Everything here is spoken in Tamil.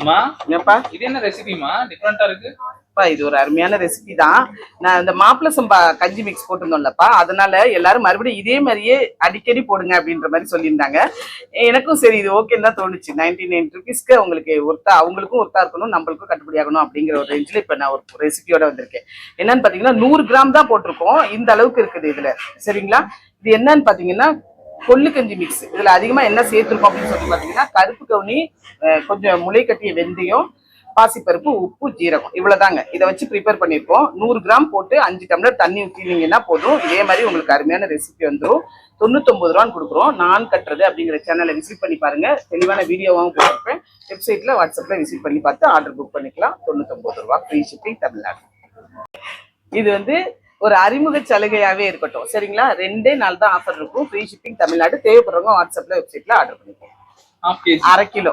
அம்மா ஏப்பா இது என்ன ரெசிபிமா டிஃப்ரெண்டா இருக்கு. இது ஒரு அருமையான ரெசிபி தான். நான் இந்த மாப்பிள சம்பா கஞ்சி மிக்ஸ் போட்டிருந்தோம்லப்பா. அதனால எல்லாரும் மறுபடியும் இதே மாதிரியே அடிக்கடி போடுங்க அப்படின்ற மாதிரி சொல்லியிருந்தாங்க. எனக்கும் சரி இது ஓகேன்னு தான் தோணுச்சு. நைன்டி நைன் ருபீஸ்க்கு உங்களுக்கு ஒருத்தா அவங்களுக்கும் ஒருத்தா இருக்கணும் நம்மளுக்கும் கட்டுப்படி ஆகணும் அப்படிங்கிற ஒரு ரேஞ்சில் இப்போ நான் ஒரு ரெசிபியோட வந்திருக்கேன். என்னன்னு பார்த்தீங்கன்னா நூறு கிராம் தான் போட்டிருக்கோம். இந்த அளவுக்கு இருக்குது இதுல. சரிங்களா? இது என்னன்னு பார்த்தீங்கன்னா கொள்ளு கஞ்சி மிக்ஸ் இதுல அதிகமா என்ன சேர்த்துருக்கோம் அப்படின்னு சொல்லி பார்த்தீங்கன்னா கருப்பு கவுனி கொஞ்சம் முளை கட்டிய வெந்தயம் பாசிப்பருப்பு உப்பு ஜீரகம். இவ்வளவுதாங்க. இதை வச்சு ப்ரிப்பேர் பண்ணியிருக்கோம் நூறு கிராம் போட்டு அஞ்சு டம்ளர் தண்ணி ஊற்றினீங்கன்னா போதும். இதே மாதிரி உங்களுக்கு அருமையான ரெசிபி வந்துடும் தொண்ணூத்தொம்பது ரூபான்னு கொடுக்குறோம். நான் கட்டுறது அப்படிங்கிற சேனலை விசிட் பண்ணி பாருங்க. தெளிவான வீடியோவாகவும் கொடுத்துருப்பேன். வெப்சைட்ல வாட்ஸ்அப்ல விசிட் பண்ணி பார்த்து ஆர்டர் புக் பண்ணிக்கலாம். தொண்ணூத்தொம்பது ரூபா. Free shipping Tamil Nadu. இது வந்து ஒரு அறிமுக சலுகையாவே இருக்கட்டும். சரிங்களா? ரெண்டே நாள் தான் ஆஃபர் இருக்கும். Free shipping Tamil Nadu. தேவைப்படுறவங்க வாட்ஸ்அப்ல வெப்சைட்ல ஆர்டர் பண்ணிக்கோங்க அரை கிலோ.